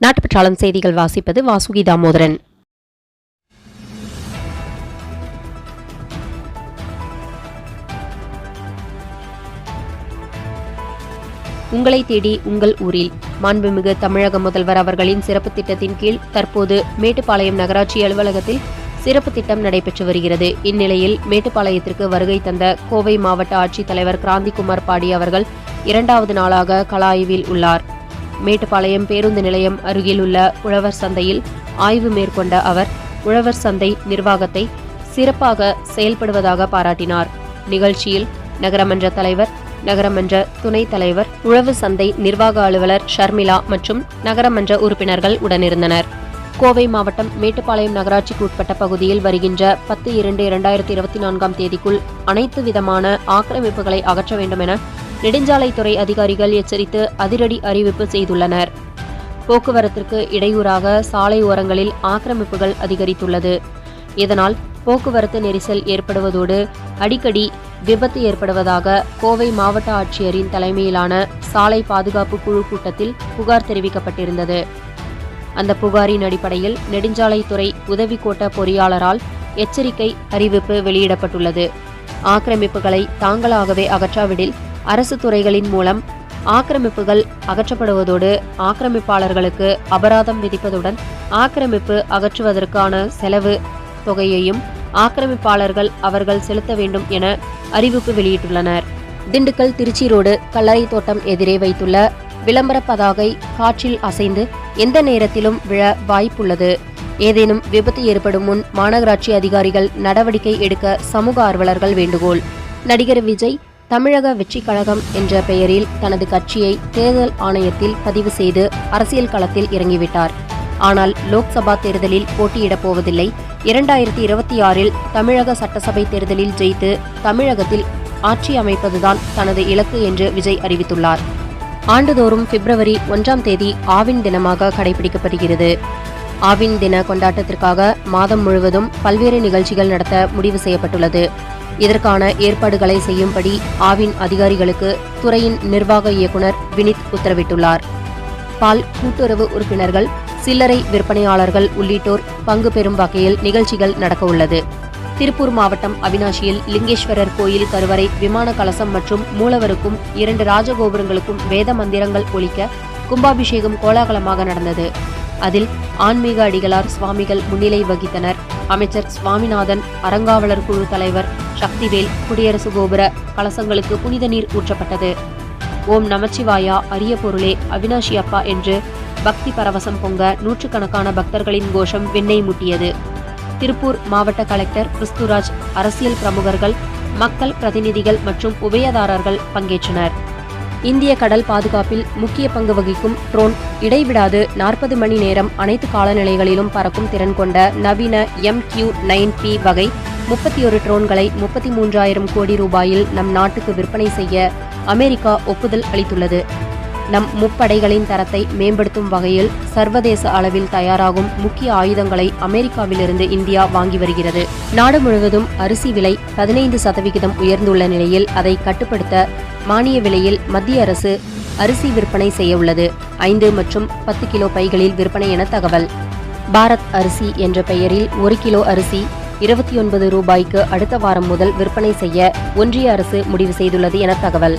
நாட்டுப்பற்றாளன் செய்திகள் வாசிப்பது வாசுகி தாமோதரன். உங்களை தேடி உங்கள் ஊரில் மாண்புமிகு தமிழக முதல்வர் அவர்களின் சிறப்பு திட்டத்தின் கீழ் தற்போது மேட்டுப்பாளையம் நகராட்சி அலுவலகத்தில் சிறப்பு திட்டம் நடைபெற்று வருகிறது. இந்நிலையில் மேட்டுப்பாளையத்திற்கு வருகை தந்த கோவை மாவட்ட ஆட்சித்தலைவர் கிராந்திகுமார் பாடி அவர்கள் இரண்டாவது நாளாக கள ஆய்வில் உள்ளார். மேட்டுப்பாளையம் பேருந்து நிலையம் அருகில் உள்ள உழவர் சந்தையில் ஆய்வு மேற்கொண்ட அவர் உழவர் சந்தை நிர்வாகத்தை சிறப்பாக செயல்படுவதாக பாராட்டினார். நிகழ்ச்சியில் நகரமன்ற தலைவர் நகரமன்ற துணைத் தலைவர் உழவு சந்தை நிர்வாக அலுவலர் ஷர்மிளா மற்றும் நகரமன்ற உறுப்பினர்கள் உடனிருந்தனர். கோவை மாவட்டம் மேட்டுப்பாளையம் நகராட்சிக்கு உட்பட்ட பகுதியில் வருகின்ற பத்து இரண்டு இரண்டாயிரத்தி இருபத்தி நான்காம் தேதிக்குள் அனைத்து விதமான ஆக்கிரமிப்புகளை அகற்ற வேண்டும் என நெடுஞ்சாலைத்துறை அதிகாரிகள் எச்சரித்து அதிரடி அறிவிப்பு செய்துள்ளனர். போக்குவரத்திற்கு இடையூறாக சாலை ஓரங்களில் ஆக்கிரமிப்புகள் அதிகரித்துள்ளது. இதனால் போக்குவரத்து நெரிசல் ஏற்படுவதோடு அடிக்கடி விபத்து ஏற்படுவதாக கோவை மாவட்ட ஆட்சியரின் தலைமையிலான சாலை பாதுகாப்பு குழு கூட்டத்தில் புகார் தெரிவிக்கப்பட்டிருந்தது. அந்த புகாரின் அடிப்படையில் நெடுஞ்சாலைத்துறை உதவி கோட்ட பொறியாளரால் எச்சரிக்கை அறிவிப்பு வெளியிடப்பட்டுள்ளது. ஆக்கிரமிப்புகளை தாங்களாகவே அகற்றாவிடில் அரசு துறைகளின் மூலம் ஆக்கிரமிப்புகள் அகற்றப்படுவதோடு ஆக்கிரமிப்பாளர்களுக்கு அபராதம் விதிப்பதுடன் ஆக்கிரமிப்பு அகற்றுவதற்கான செலவு தொகையையும் ஆக்கிரமிப்பாளர்கள் அவர்கள் செலுத்த வேண்டும் என அறிவிப்பு வெளியிட்டுள்ளனர். திண்டுக்கல் திருச்சி ரோடு கல்லறை தோட்டம் எதிரே வைத்துள்ள விளம்பர பதாகை காற்றில் அசைந்து எந்த நேரத்திலும் விழ வாய்ப்புள்ளது. ஏதேனும் விபத்து ஏற்படும் முன் மாநகராட்சி அதிகாரிகள் நடவடிக்கை எடுக்க சமூக ஆர்வலர்கள் வேண்டுகோள். நடிகர் விஜய் தமிழக வெற்றி கழகம் என்ற பெயரில் தனது கட்சியை தேர்தல் ஆணையத்தில் பதிவு செய்து அரசியல் களத்தில் இறங்கிவிட்டார். ஆனால் லோக்சபா தேர்தலில் போட்டியிடப் போவதில்லை. இரண்டாயிரத்தி இருபத்தி ஆறில் தமிழக சட்டசபை தேர்தலில் ஜெயித்து தமிழகத்தில் ஆட்சி அமைப்பதுதான் தனது இலக்கு என்று விஜய் அறிவித்துள்ளார். ஆண்டுதோறும் பிப்ரவரி ஒன்றாம் தேதி ஆவின் தினமாக கடைபிடிக்கப்படுகிறது. ஆவின் தின கொண்டாட்டத்திற்காக மாதம் முழுவதும் பல்வேறு நிகழ்ச்சிகள் நடத்த முடிவு செய்யப்பட்டுள்ளது. இதற்கான ஏற்பாடுகளை செய்யும்படி ஆவின் அதிகாரிகளுக்கு துறையின் நிர்வாக இயக்குனர் வினித் உத்தரவிட்டுள்ளார். பால் கூட்டுறவு உறுப்பினர்கள் சில்லறை விற்பனையாளர்கள் உள்ளிட்டோர் பங்கு பெறும் வகையில் நிகழ்ச்சிகள் நடக்கவுள்ளது. திருப்பூர் மாவட்டம் அவினாசியில் லிங்கேஸ்வரர் கோயில் கருவறை விமான கலசம் மற்றும் மூலவருக்கும் இரண்டு ராஜகோபுரங்களுக்கும் வேத மந்திரங்கள் ஒழிக்க கும்பாபிஷேகம் கோலாகலமாக நடந்தது. அதில் ஆன்மீக அடிகளார் சுவாமிகள் முன்னிலை வகித்தனர். அமைச்சர் சுவாமிநாதன் அறங்காவலர் குழு தலைவர் சக்திவேல் குடியரசு கோபுர கலசங்களுக்கு புனித நீர் ஊற்றப்பட்டது. ஓம் நமச்சிவாயா அரிய பொருளே அவினாஷி அப்பா என்று பக்தி பரவசம் பொங்க நூற்றுக்கணக்கான பக்தர்களின் கோஷம் விண்ணை முட்டியது. திருப்பூர் மாவட்ட கலெக்டர் கிறிஸ்துராஜ் அரசியல் பிரமுகர்கள் மக்கள் பிரதிநிதிகள் மற்றும் உபயதாரர்கள் பங்கேற்றனர். இந்திய கடல் பாதுகாப்பில் முக்கிய பங்கு வகிக்கும் ட்ரோன் இடைவிடாது நாற்பது மணி நேரம் அனைத்து காலநிலைகளிலும் பறக்கும் திறன் கொண்ட நவீன எம் கியூ நைன் பி வகை முப்பத்தி ஒரு ட்ரோன்களை முப்பத்தி மூன்றாயிரம் கோடி ரூபாயில் நம் நாட்டுக்கு விற்பனை செய்ய அமெரிக்கா ஒப்புதல் அளித்துள்ளது. நம் முப்படைகளின் தரத்தை மேம்படுத்தும் வகையில் சர்வதேச அளவில் தயாராகும் முக்கிய ஆயுதங்களை அமெரிக்காவிலிருந்து இந்தியா வாங்கி வருகிறது. நாடு முழுவதும் அரிசி விலை பதினைந்து சதவிகிதம் உயர்ந்துள்ள நிலையில் அதை கட்டுப்படுத்த மானிய விலையில் மத்திய அரசு அரிசி விற்பனை செய்ய உள்ளது ஐந்து மற்றும் பத்து கிலோ பைகளில் விற்பனை என தகவல். பாரத் அரிசி என்ற பெயரில் ஒரு கிலோ அரிசி இருபத்தி ஒன்பது ரூபாய்க்கு அடுத்த வாரம் முதல் விற்பனை செய்ய ஒன்றிய அரசு முடிவு செய்துள்ளது என தகவல்.